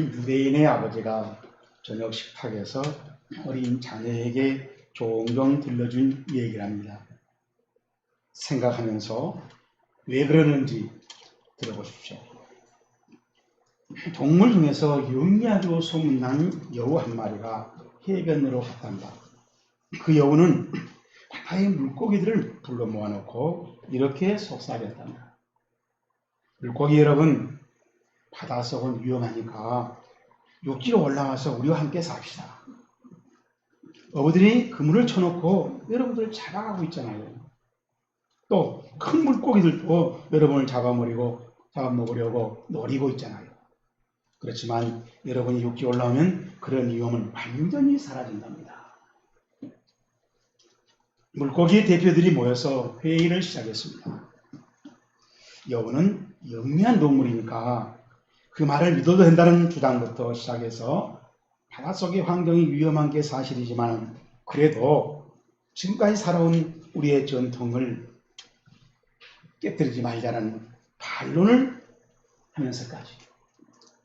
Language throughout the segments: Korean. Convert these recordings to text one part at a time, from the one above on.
유대인의 아버지가 저녁 식탁에서 어린 자녀에게 종종 들려준 얘기랍니다. 생각하면서 왜 그러는지 들어보십시오. 동물 중에서 영리하기로 소문난 여우 한 마리가 해변으로 갔단다. 그 여우는 바다의 물고기들을 불러 모아놓고 이렇게 속삭였단다. 물고기 여러분, 바닷속은 위험하니까 육지로 올라와서 우리와 함께 삽시다. 어부들이 그물을 쳐놓고 여러분들 잡아가고 있잖아요. 또 큰 물고기들도 여러분을 잡아먹으려고 잡아먹으려고 노리고 있잖아요. 그렇지만 여러분이 육지 올라오면 그런 위험은 완전히 사라진답니다. 물고기 대표들이 모여서 회의를 시작했습니다. 여우는 영리한 동물이니까 그 말을 믿어도 된다는 주장부터 시작해서 바닷속의 환경이 위험한 게 사실이지만 그래도 지금까지 살아온 우리의 전통을 깨뜨리지 말자는 반론을 하면서까지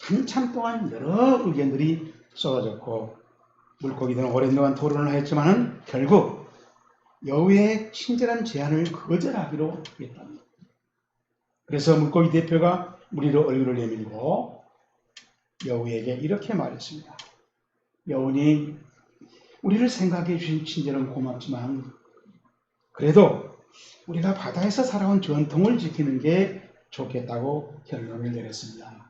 한참 동안 여러 의견들이 쏟아졌고 물고기들은 오랜 동안 토론을 했지만 결국 여우의 친절한 제안을 거절하기로 했답니다. 그래서 물고기 대표가 무리로 얼굴을 내밀고 여우에게 이렇게 말했습니다. 여우니 우리를 생각해 주신 친절은 고맙지만 그래도 우리가 바다에서 살아온 전통을 지키는 게 좋겠다고 결론을 내렸습니다.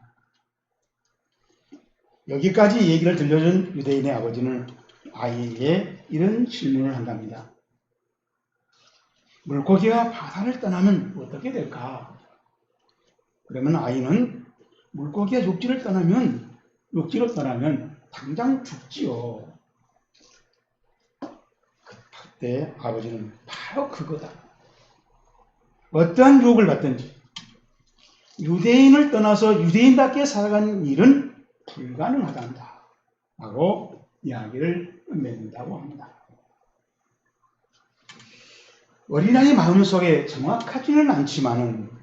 여기까지 얘기를 들려준 유대인의 아버지는 아이에게 이런 질문을 한답니다. 물고기가 바다를 떠나면 어떻게 될까? 그러면 아이는 물고기가 육지를 떠나면 육지로 떠나면 당장 죽지요. 그때 아버지는 바로 그거다. 어떠한 유혹을 받든지 유대인을 떠나서 유대인답게 살아가는 일은 불가능하단다. 라고 이야기를 맺는다고 합니다. 어린아이 마음속에 정확하지는 않지만은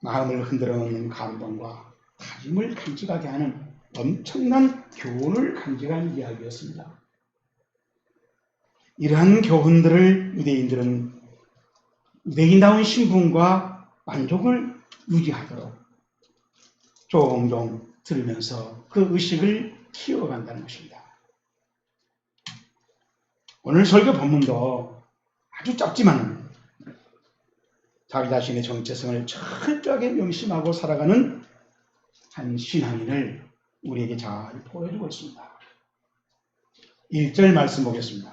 마음을 흔들어 놓는 감동과 다짐을 간직하게 하는 엄청난 교훈을 간직한 이야기였습니다. 이러한 교훈들을 유대인들은 유대인다운 신분과 만족을 유지하도록 종종 들으면서 그 의식을 키워간다는 것입니다. 오늘 설교 본문도 아주 짧지만 자기 자신의 정체성을 철저하게 명심하고 살아가는 한 신앙인을 우리에게 잘 보여주고 있습니다. 1절 말씀 보겠습니다.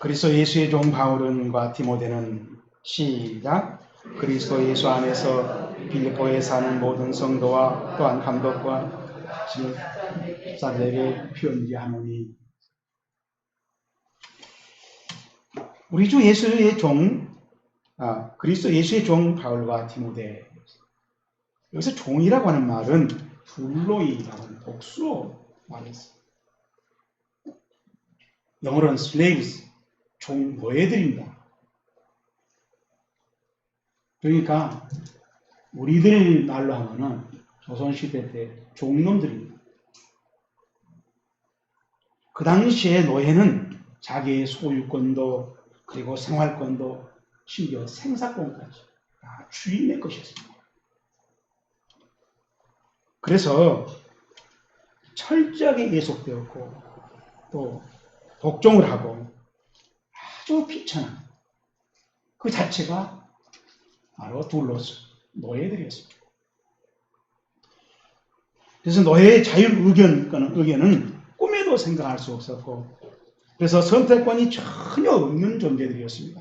그리스도 예수의 종 바울은과 디모데는 시작 그리스도 예수 안에서 빌립보에 사는 모든 성도와 또한 감독과 집사들에게 편지하노니 우리 주 예수의 종 아, 그리스도 예수의 종 바울과 디모데 여기서 종이라고 하는 말은 둘로이라고 하는 복수로 말했어요. 영어로는 slaves, 종 노예들입니다. 그러니까 우리들 말로 하면은 조선시대 때 종놈들입니다. 그 당시에 노예는 자기의 소유권도 그리고 생활권도 심지어 생사권까지 다 주인의 것이었습니다. 그래서 철저하게 예속되었고 또 복종을 하고 아주 비천한 그 자체가 바로 둘로서 노예들이었습니다. 그래서 노예의 자율 의견, 의견은 꿈에도 생각할 수 없었고 그래서 선택권이 전혀 없는 존재들이었습니다.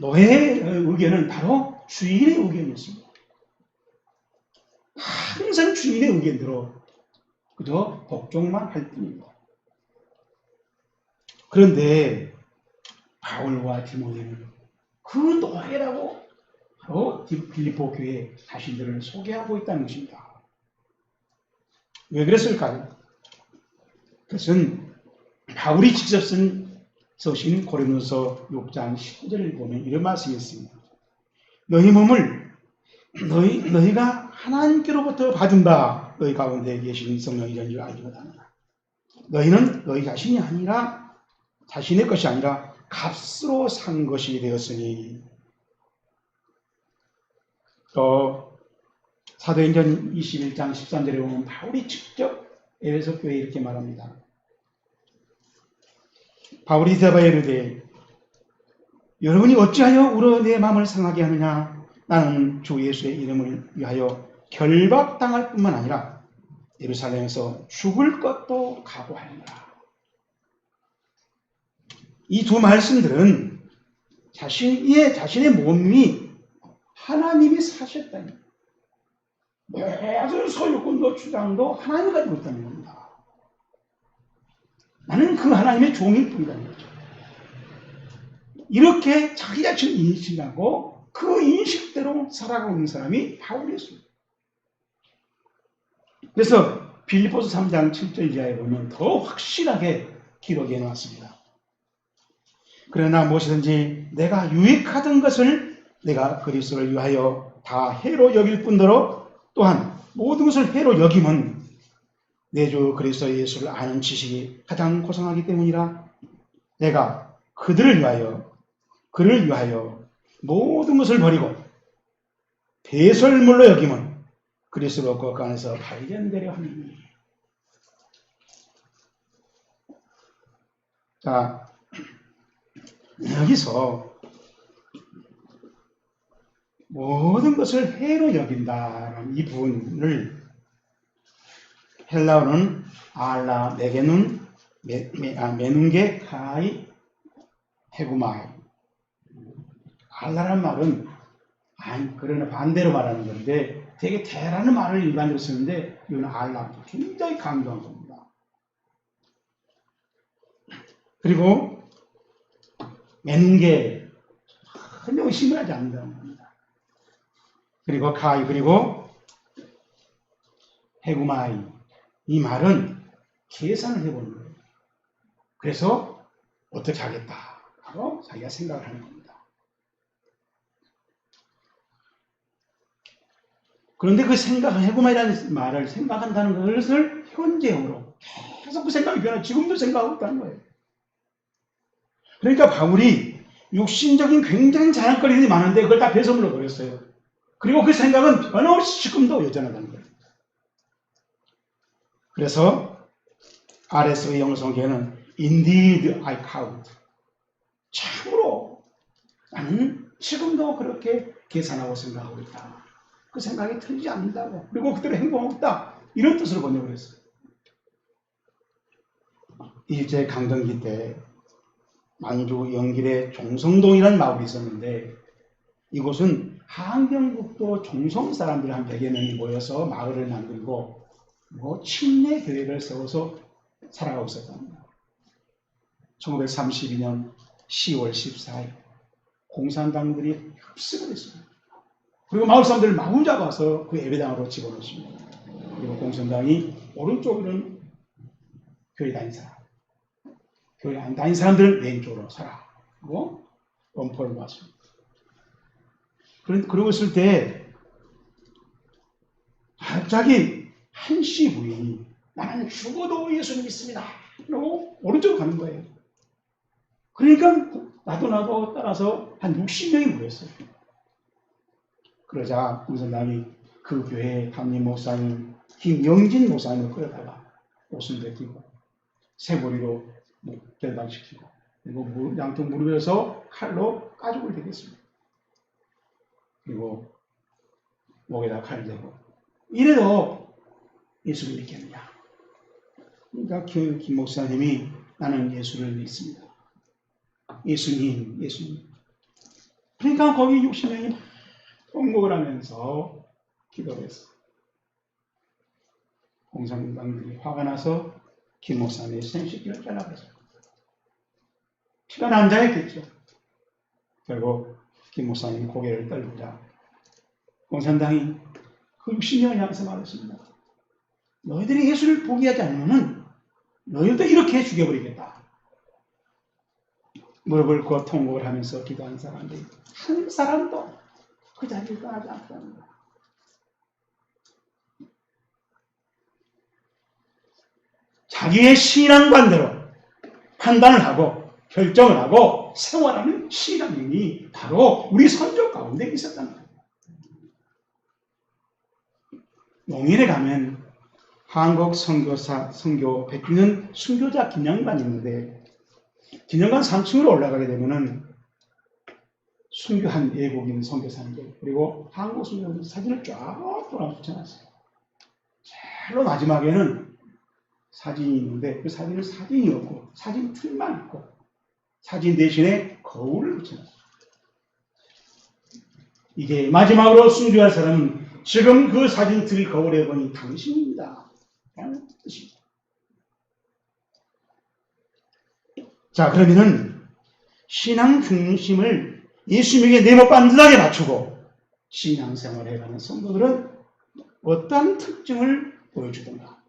노예의 의견은 바로 주인의 의견이었습니다. 항상 주인의 의견대로 그저 복종만 할 뿐입니다. 그런데 바울과 디모데는 그 노예라고 바로 빌리포 교회 자신들을 소개하고 있다는 것입니다. 왜 그랬을까요? 그것은 바울이 직접 쓴 서신 고린도서 6장 19절을 보면 이런 말씀이 있습니다. 너희 몸을 너희, 너희가 하나님께로부터 받은다. 너희 가운데 계신 성령이라는 줄 알지 못하느냐. 너희는 너희 자신이 아니라 자신의 것이 아니라 값으로 산 것이 되었으니 또 사도행전 21장 13절에 보면 바울이 직접 에베소 교회에 이렇게 말합니다. 바울이 대바에 이르되 여러분이 어찌하여 울어 내 마음을 상하게 하느냐 나는 주 예수의 이름을 위하여 결박당할 뿐만 아니라 예루살렘에서 죽을 것도 각오하노라. 이 두 말씀들은 자신의 자신의 몸이 하나님이 사셨다니 모든 소유권도 주장도 하나님이 가지고 있다는 겁니다. 나는 그 하나님의 종일 뿐이라는 거죠. 이렇게 자기 자신을 인식하고 그 인식대로 살아가고 있는 사람이 바울이었습니다. 그래서 빌리포스 3장 7절 이하에 보면 더 확실하게 기록해 놓았습니다. 그러나 무엇이든지 내가 유익하던 것을 내가 그리스도를 위하여 다 해로 여길 뿐더러 또한 모든 것을 해로 여김은 내 주 그리스도 예수를 아는 지식이 가장 고상하기 때문이라 내가 그들을 위하여 그를 위하여 모든 것을 버리고 배설물로 여김은 그리스도 그 안에서 발견되려 하니. 자 여기서 모든 것을 해로 여긴다는 이 부분을 헬라어는 알라 메게눈 메, 메, 아, 메눈게 카이 헤구마이 알라라는 말은 아니 그러나 반대로 말하는 건데 되게 대라는 말을 일반적으로 쓰는데 이건 알라 굉장히 강조한 겁니다. 그리고 메눈게 전혀 의심을 하지 않는다는 겁니다. 그리고 카이 그리고 헤구마이 이 말은 계산을 해보는 거예요. 그래서 어떻게 하겠다 하고 자기가 생각을 하는 겁니다. 그런데 그 생각을 해구마이라는 말을 생각한다는 것을 현재형으로 계속 그 생각이 변해 지금도 생각하고 있다는 거예요. 그러니까 바울이 육신적인 굉장히 자랑거리들이 많은데 그걸 다 배설물로 버렸어요. 그리고 그 생각은 변함없이 지금도 여전하다는 거예요. 그래서 RS의 영성계는 Indeed I count. 참으로 나는 지금도 그렇게 계산하고 생각하고 있다. 그 생각이 틀리지 않는다고. 그리고 그대로 행동하고 있다. 이런 뜻으로 번역을 했어요. 일제 강점기 때 만주 영길에 종성동이라는 마을이 있었는데 이곳은 한경북도 종성 사람들 한 100여 명이 모여서 마을을 만들고 뭐 침례 교회를 세워서 살아가고 있었답니다. 1932년 10월 14일 공산당들이 흡수를 했습니다. 그리고 마을 사람들을 마구 잡아서 그 예배당으로 집어넣습니다. 그리고 공산당이 오른쪽으로는 교회 다닌 사람, 교회 안 다닌 사람들은 왼쪽으로 서라. 그리고 원포를 받습니다. 그러고 있을 때 갑자기 한씨 부인이 나는 죽어도 예수를 믿습니다. 그러고 오른쪽으로 가는 거예요. 그러니까 나도 나도 따라서 한 60명이 모였어요. 그러자 공산당이 그 교회 담임 목사님 김영진 목사님을 끌어다가 옷을 벗기고 새머리로 대단시키고 그리고 양쪽 무릎에서 칼로 가죽을 대겠습니다. 그리고 목에다 칼을 대고 이래도 예수를 믿겠느냐? 그러니까 그김 목사님이 나는 예수를 믿습니다. 예수님, 예수님. 그러니까 거기 60명이 통곡을 하면서 기도를 했어. 공산당들이 화가 나서 김 목사님의 생식기를 잘라버렸어요. 피가 난자했겠죠. 결국 김 목사님 고개를 떨구자 공산당이 그 60명을 향해서 말했습니다. 너희들이 예수를 포기하지 않으면 너희도 이렇게 죽여버리겠다. 무릎을 꿇고 통곡을 하면서 기도한 사람들이 한 사람도 그 자리를 떠나지 않았다는 거야. 자기의 신앙관대로 판단을 하고 결정을 하고 생활하는 신앙이 바로 우리 선조 가운데 있었다는 거예요. 농일에 가면 한국 선교사 선교 베끼는 순교자 기념관이 있는데 기념관 3층으로 올라가게 되면은 순교한 외국인 선교사님들 그리고 한국 선교사님들 사진을 쫙 돌아 붙여놨어요. 제일 마지막에는 사진이 있는데 그 사진은 사진이 없고 사진 틀만 있고 사진 대신에 거울을 붙여놨어요. 이게 마지막으로 순교할 사람은 지금 그 사진 틀 거울에 보니 당신입니다. 라는 뜻입니다. 자, 그러면은 신앙 중심을 예수님에게 내모 반듯하게 맞추고 신앙생활을 해가는 성도들은 어떠한 특징을 보여주던가.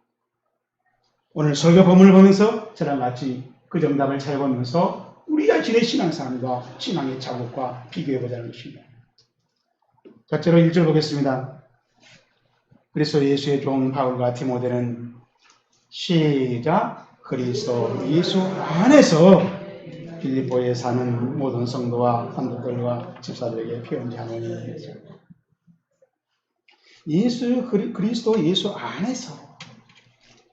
오늘 설교 본문을 보면서 저랑 같이 그 정답을 찾아보면서 우리 자신의 신앙생활과 신앙의 자국과 비교해보자는 것입니다. 첫째로 1절 보겠습니다. 그리스도 예수의 종 바울과 디모데는 시작 그리스도 예수 안에서 빌립보에 사는 모든 성도와 관독들과 집사들에게 편지하노니. 예수 그리, 그리스도 예수 안에서.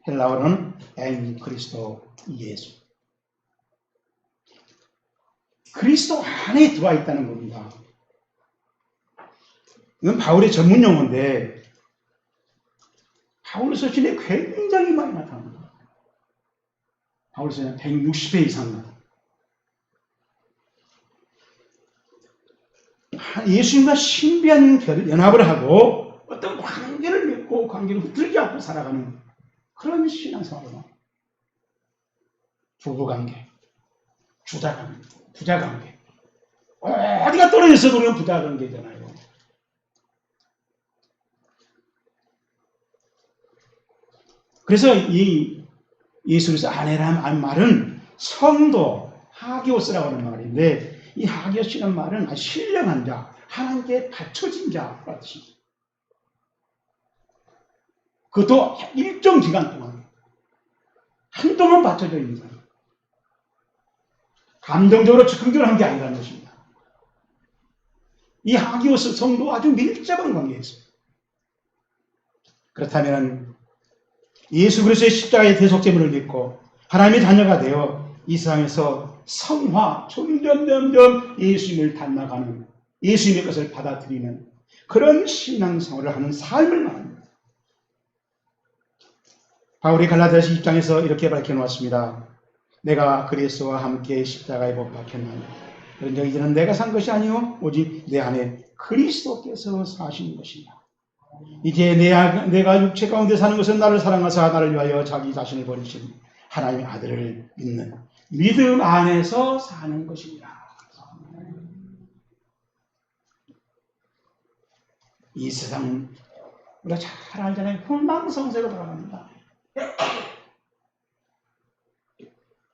헬라어는 엔 그리스도 예수. 그리스도 안에 들어와 있다는 겁니다. 이건 바울의 전문 용어인데 바울 서신에 굉장히 많이 나타납니다. 바울 서신 160회 이상 나타납니다. 예수님과 신비한 결- 연합을 하고 어떤 관계를 맺고 관계를 흔들지 않고 살아가는 그런 신앙생활을 부부관계, 주자관계, 부자관계. 어디가 떨어졌어도 그냥 부자관계잖아요. 그래서 이 예수께서 아내라는 말은 성도 하기오스라고 하는 말인데 이 하기오스라는 말은 신령한 자, 하나님께 바쳐진 자라는 뜻입니다. 그것도 일정 기간 동안 한동안 바쳐져 있는 사람. 감정적으로 즉흥적으로 한 게 아니라는 것입니다. 이 하기오스 성도 아주 밀접한 관계에 있습니다. 그렇다면 예수 그리스도의 십자가의 대속제물을 믿고 하나님의 자녀가 되어 이 세상에서 성화, 점점 점점 예수님을 닮아가는 예수님의 것을 받아들이는 그런 신앙생활을 하는 삶을 말합니다. 바울이 갈라디아서 입장에서 이렇게 밝혀놓았습니다. 내가 그리스도와 함께 십자가에 못 박혔나니 그런데 이제는 내가 산 것이 아니요 오직 내 안에 그리스도께서 사신 것이다. 이제 내, 내가 육체 가운데 사는 것은 나를 사랑하사 나를 위하여 자기 자신을 버리신 하나님의 아들을 믿는 믿음 안에서 사는 것입니다. 이 세상 우리가 잘 알잖아요. 흥망성쇠로 돌아갑니다.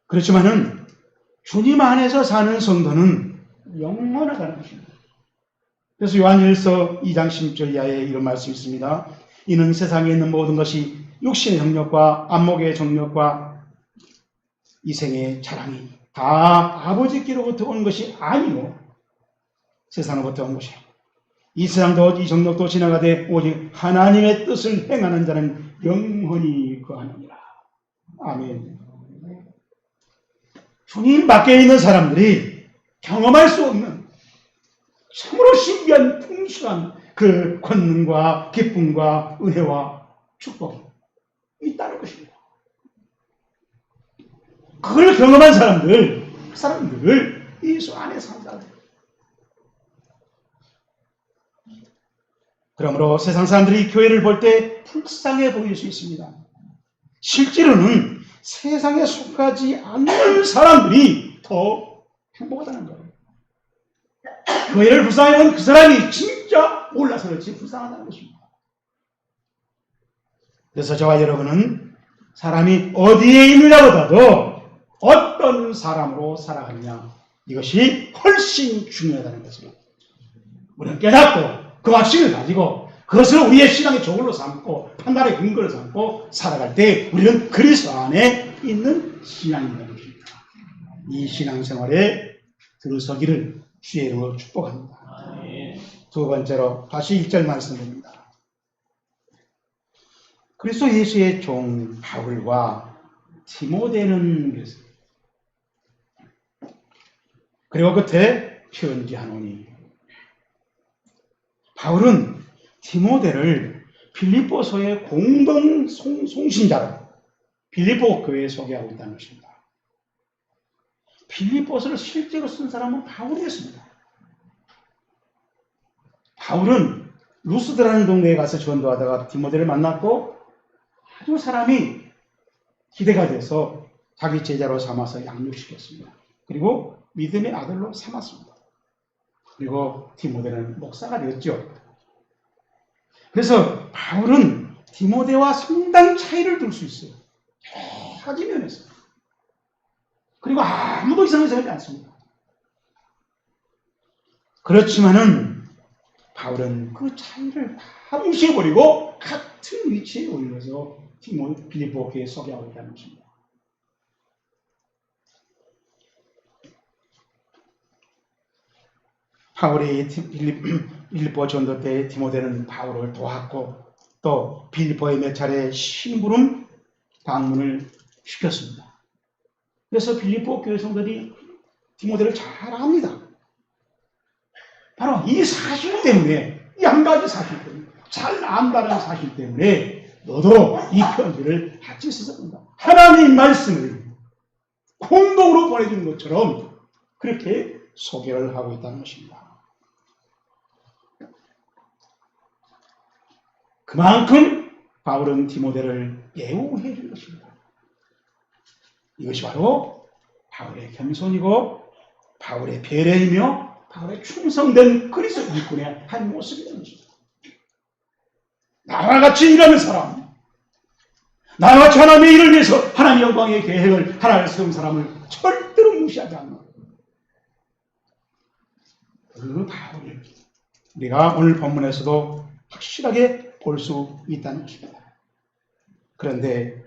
그렇지만은 주님 안에서 사는 성도는 영원하다는 것입니다. 그래서 요한일서 2장 10절 이하에 이런 말씀이 있습니다. 이는 세상에 있는 모든 것이 육신의 정력과 안목의 정력과 이생의 자랑이 다 아버지께로부터 온 것이 아니요 세상으로부터 온 것이요. 이 세상도 이 정력도 지나가되 오직 하나님의 뜻을 행하는 자는 영원히 거하느니라. 아멘. 주님 밖에 있는 사람들이 경험할 수 없는 참으로 신비한 풍성한 그 권능과 기쁨과 은혜와 축복이 있다는 것입니다. 그걸 경험한 사람들, 그 사람들을 예수 안에 산다. 그러므로 세상 사람들이 교회를 볼 때 불쌍해 보일 수 있습니다. 실제로는 세상에 속하지 않는 사람들이 더 행복하다는 거예요. 교회를 불쌍해 보는 그 사람이 진짜 몰라서 그렇지 불쌍하다는 것입니다. 그래서 저와 여러분은 사람이 어디에 있느냐보다도 어떤 사람으로 살아가느냐 이것이 훨씬 중요하다는 것을 우리는 깨닫고 그 확신을 가지고 그것을 우리의 신앙의 조골로 삼고 판단의 근거로 삼고 살아갈 때 우리는 그리스도 안에 있는 신앙이라는 것입니다. 이 신앙생활에 들어서기를 주의 이름으로 축복합니다. 두 번째로 다시 1절 말씀드립니다. 그리스도 예수의 종 바울과 디모데는 그랬어요. 그리고 끝에 편지하노니 바울은 디모데를 빌립보서의 공동 송, 송신자로 빌립보 교회에 소개하고 있다는 것입니다. 빌립보서를 실제로 쓴 사람은 바울이었습니다. 바울은 루스드라는 동네에 가서 전도하다가 디모데를 만났고 아주 사람이 기대가 돼서 자기 제자로 삼아서 양육시켰습니다. 그리고 믿음의 아들로 삼았습니다. 그리고 디모데는 목사가 되었죠. 그래서 바울은 디모데와 상당 차이를 둘 수 있어요. 여러 가지 면에서. 그리고 아무도 이상하게 생각하지 않습니다. 그렇지만은 바울은 그 차이를 다 무시해버리고 같은 위치에 올려서 디모 빌리보 교회에 소개하고 있다는 것입니다. 바울이 빌립보 전도 때 디모데는 바울을 도왔고 또 빌립보에 몇 차례 심부름 방문을 시켰습니다. 그래서 빌립보 교회 성도들이 디모데를 잘 압니다. 바로 이 사실 때문에 이 한 가지 사실 때문에 잘 안다는 사실 때문에 너도 이 편지를 같이 써서 본다. 하나님 말씀을 공동으로 보내주는 것처럼 그렇게 소개를 하고 있다는 것입니다. 그만큼 바울은 디모데를 예우해 준 것입니다. 이것이 바로 바울의 겸손이고 바울의 배려이며 바울의 충성된 그리스도 일꾼의 한 모습이라는 것입니다. 나와 같이 일하는 사람, 나와 같이 하나님의 일을 위해서 하나님 영광의 계획을 하나를 세운 사람을 절대로 무시하지 않는 그 바울을 우리가 오늘 본문에서도 확실하게 볼 수 있다는 것입니다. 그런데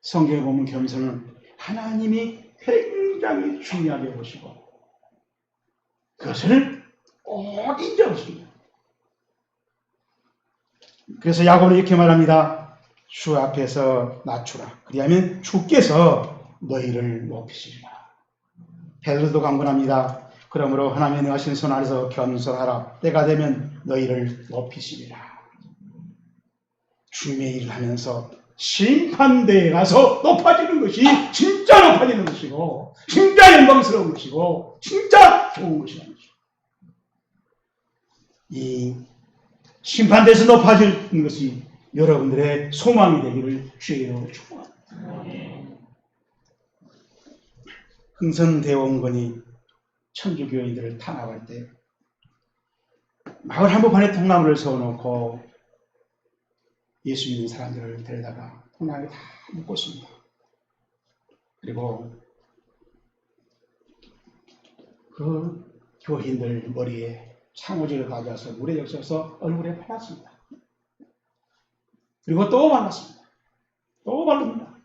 성경에 보면 겸손은 하나님이 굉장히 중요하게 보시고 그것을 꼭 인정하십니다. 그래서 야고는 이렇게 말합니다. 주 앞에서 낮추라. 그리하면 주께서 너희를 높이시리라. 베드로도 강권합니다. 그러므로 하나님의 능하신 손 아래서 겸손하라. 때가 되면 너희를 높이시리라. 주님의 일을 하면서 심판대에 가서 높아지는 것이 진짜 높아지는 것이고 진짜 영광스러운 것이고 진짜 좋은 것이라는 것이고 이 심판대에서 높아지는 것이 여러분들의 소망이 되기를 주의로 축복합니다. 흥선대원군이 천주교인들을 탄압할 때 마을 한복판에 통나무를 세워놓고 예수 믿는 사람들을 데려다가 통나무에 다 묶었습니다. 그리고 그 교인들 머리에 창호지를 가져와서 물에 적셔서 얼굴에 발랐습니다. 그리고 또 발랐습니다. 또 바릅니다.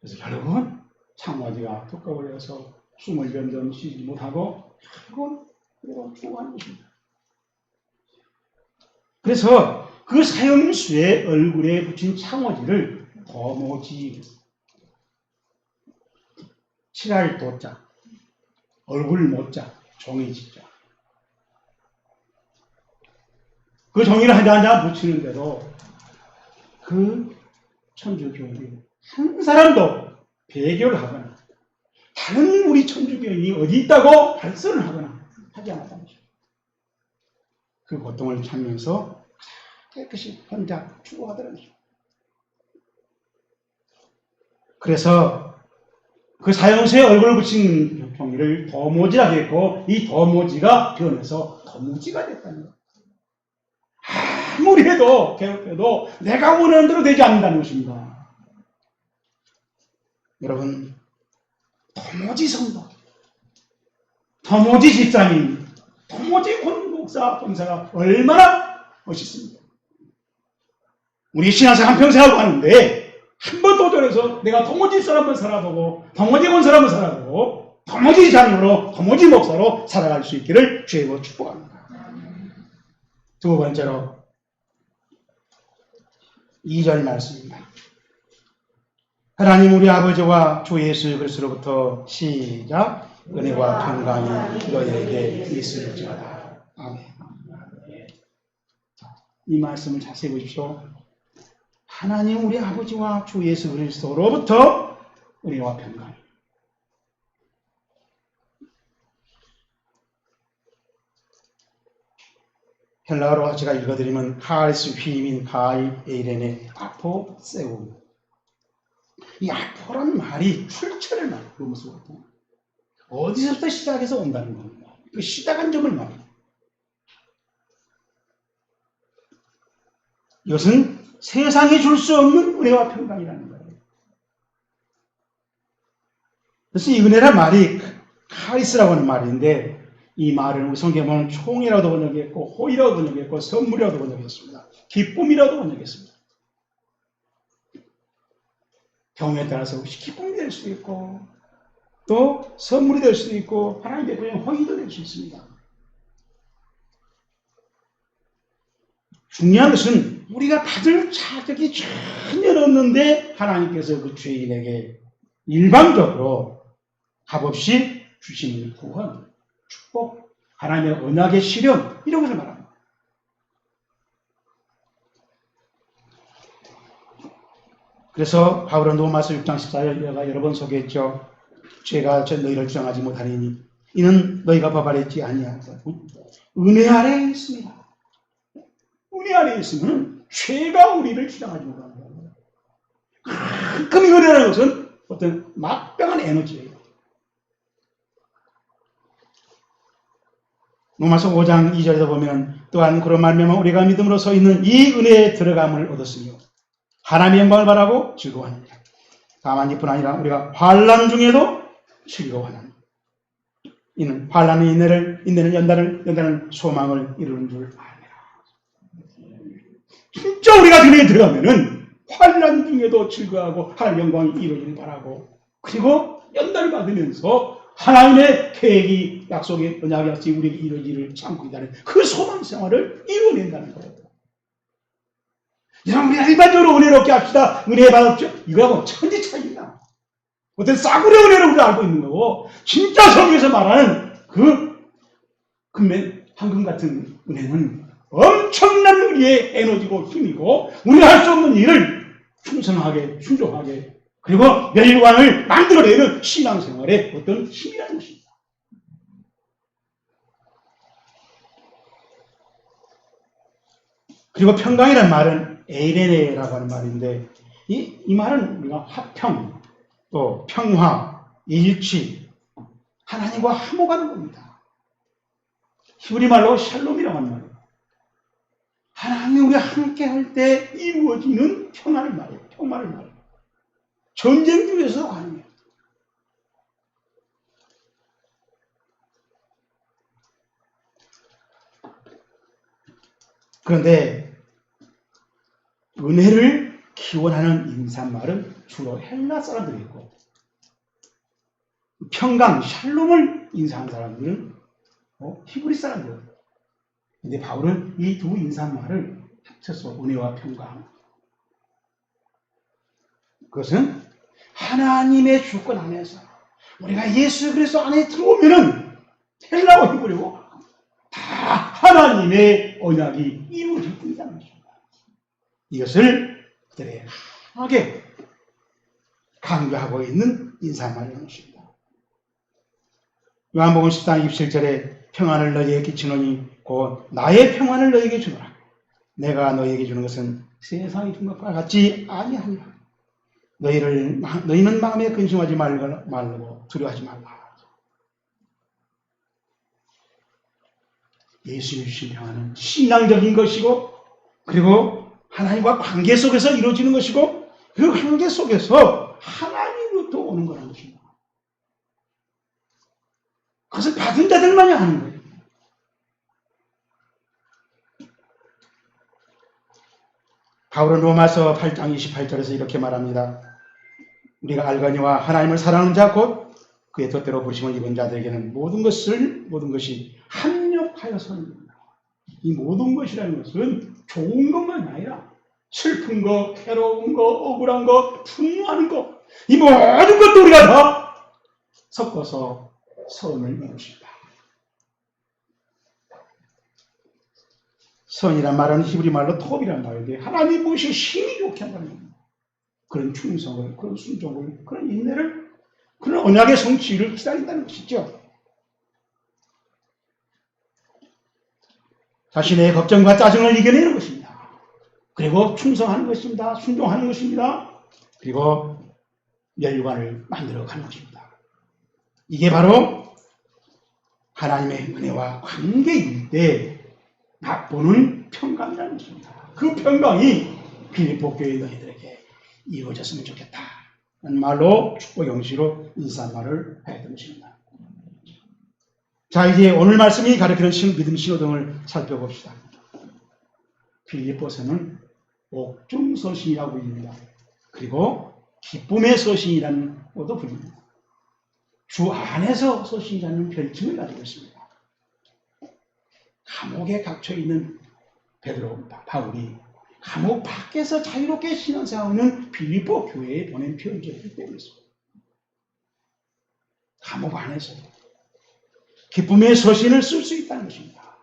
그래서 결국은 창호지가 두꺼워져서 숨을 점점 쉬지 못하고 결국은 그리고 죽어가는 것입니다. 그래서 그 사형수의 얼굴에 붙인 창호지를 거모지. 칠할 도자. 얼굴 못자. 종이 짓자. 그 종이를 한장 붙이는데도 그 천주교인이 한 사람도 배교를 하거나 다른 우리 천주교인이 어디 있다고 발설을 하거나 하지 않았다는 것입니다. 그 고통을 참으면서 깨끗이 혼자 것입니다. 그래서 그 사형수의 얼굴을 붙인 종이를 도모지라고 했고 이 도모지가 변해서 도무지가 됐다는 거예요. 아무리 해도 개혁해도 내가 원하는 대로 되지 않는다는 것입니다. 여러분 도모지 성도, 도모지 집사님, 도모지 권목사 권사가 얼마나 멋있습니까? 우리 신앙생활 한평생 하고 하는데 한 번 도전해서 내가 도무지 사람을 살아보고 도무지 온 사람을 살아보고 도무지 장로로 도무지 목사로 살아갈 수 있기를 주의로 축복합니다. 두 번째로 2절 말씀입니다. 하나님 우리 아버지와 주 예수 그리스도로부터 시작 은혜와 평강이 너희에게 있을지어다. 아멘. 이 말씀을 자세히 보십시오. 하나님 우리 아버지와 주 예수 그리스도로부터 은혜와 평강. 헬라어로 제가 읽어드리면 카리스 휘민 가이 에이렌의 아포 세우 이 아포라는 말이 출처를. 그 무슨 어디서부터 시작해서 온다는 겁니다. 그 시작한 점을 말해요. 이것은 세상에 줄수 없는 은혜와 평강이라는 거예요. 그래서 이 은혜란 말이 카리스라고 하는 말인데 이 말을 우리 보면 총이라도 번역했고 호의라도 번역했고 선물이라도 번역했습니다. 기쁨이라도 번역했습니다. 경우에 따라서 기쁨이 될 수도 있고 또 선물이 될 수도 있고 하나님의 그냥 호의도 될 수 있습니다. 중요한 것은 우리가 받을 자격이 전혀 없는데 하나님께서 그 죄인에게 일방적으로 값없이 주시는 구원, 축복, 하나님의 언약의 실현 이런 것을 말합니다. 그래서 바울은 로마서 6장 14절 내가 여러 번 소개했죠. 죄가 저 너희를 주장하지 못하리니 이는 너희가 법아랬지 아니하고 은혜 아래에 있습니다. 은혜 아래에 있으면 죄가 우리를 주장하지 못하는 거예요. 가끔 은혜라는 것은 어떤 막강한 에너지예요. 로마서 5장 2절에서 보면 또한 그런 말미암아 우리가 믿음으로 서 있는 이 은혜에 들어감을 얻었으며 하나님의 영광을 바라고 즐거워하느니라. 다만 이뿐 아니라 우리가 환란 중에도 즐거워하는 이는 환란의 인내를 인내는 연단을 연단은 소망을 이루는 줄 아니라. 진짜 우리가 그에 들어가면은 환란 중에도 즐거워하고 하나님 영광이 이루어지길 바라고 그리고 연단을 받으면서 하나님의 계획이 약속의 언약의 약속이 우리에게 이루어지기를 참고 있다는 그 소망 생활을 이루어낸다는 거예요. 여러분, 일반적으로 은혜롭게 합시다. 은혜 받았죠? 이거하고 천지 차이입니다. 어떤 싸구려 은혜를 우리가 알고 있는 거고, 진짜 성경에서 말하는 그 금맨, 황금 같은 은혜는 엄청난 우리의 에너지고 힘이고, 우리가 할수 없는 일을 충성하게, 순종하게, 그리고 멸관을 만들어내는 신앙생활의 어떤 힘이라는 것입니다. 그리고 평강이라는 말은 에이레네라고 하는 말인데 이, 이 말은 우리가 화평, 또 평화, 일치, 하나님과 화목하는 겁니다. 히브리 말로 샬롬이라고 하는 말이에요. 우리가 함께 할 때 이루어지는 평화를 말해요. 평화를 말해요. 전쟁 중에서도 가능해요. 그런데 은혜를 기원하는 인사말은 주로 헬라 사람들이 있고 평강, 샬롬을 인사하는 사람들은 어, 히브리 사람들. 근데 바울은 이 두 인사말을 합쳐서 은혜와 평강. 그것은 하나님의 주권 안에서 우리가 예수 그리스도 안에 들어오면은 헬라고 히브리고 다 하나님의 언약이 이루어질 뿐이라는 것입니다. 이것을 그들의 하게 강조하고 있는 인사말이라는 것입니다. 요한복음 14장 27절에 평안을 너희에게 끼치노니 곧 나의 평안을 너희에게 주노라. 내가 너희에게 주는 것은 세상이 준 것과 같지 아니하니라. 너희를 너희는 마음에 근심하지 말고, 두려워하지 말라. 예수님 주신 평안은 신앙적인 것이고 그리고 하나님과 관계 속에서 이루어지는 것이고 그 관계 속에서 하나님으로부터 오는 거라는 것입니다. 그것을 받은 자들만이 아는 거예요. 바울은 로마서 8장 28절에서 이렇게 말합니다. 우리가 알거니와 하나님을 사랑하는 자 곧 그의 뜻대로 부르심을 입은 자들에게는 모든 것을 모든 것이 합력하여서입니다. 이 모든 것이라는 것은 좋은 것만 아니라 슬픈 거, 괴로운 거, 억울한 거, 분노하는 거, 이 모든 것도 우리가 다 섞어서 선을 이루십니다. 선이란 말은 히브리 말로 톱이란 말인데 하나님 무엇이 신이 좋게 한다는 그런 충성을, 그런 순종을, 그런 인내를, 그런 언약의 성취를 기다린다는 것이죠. 자신의 걱정과 짜증을 이겨내는 것입니다. 그리고 충성하는 것입니다. 순종하는 것입니다. 그리고 멸관을 만들어 가는 것입니다. 이게 바로 하나님의 은혜와 관계일 때 맛보는 평강이라는 것입니다. 그 평강이 빌립보 교회 너희들에게 이루어졌으면 좋겠다. 라는 말로 축복 영시로 인사말을 했던 것입니다. 자, 이제 오늘 말씀이 가르치는 신, 믿음 신호등을 살펴봅시다. 빌립보서는 옥중 서신이라고 불립니다. 그리고 기쁨의 서신이라는 것도 불립니다. 주 안에서 서신이라는 별칭을 가지고 있습니다. 감옥에 갇혀 있는 베드로 바울이 감옥 밖에서 자유롭게 신앙생활하는 빌립보 교회에 보낸 편지였기 때문입니다. 감옥 안에서 기쁨의 서신을 쓸 수 있다는 것입니다.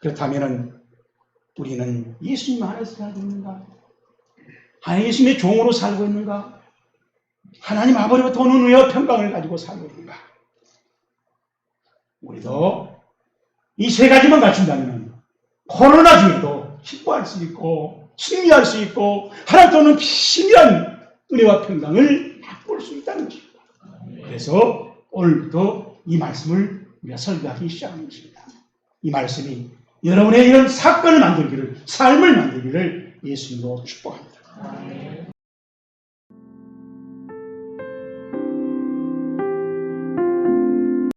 그렇다면 우리는 예수님 안에서 살고 있는가? 하나님 예수님의 종으로 살고 있는가? 하나님 아버지로부터 오는 은혜와 평강을 가지고 살고 있는가? 우리도 이 세 가지만 갖춘다면 코로나 중에도 기뻐할 수 있고 승리할 수 있고 하나님께 오는 비밀한 은혜와 평강을 맛볼 수 있다는 것입니다. 그래서 오늘부터 이 말씀을 우리가 설교하기 시작하는 것입니다. 이 말씀이 여러분의 이런 사건을 만들기를, 삶을 만들기를 예수님으로 축복합니다.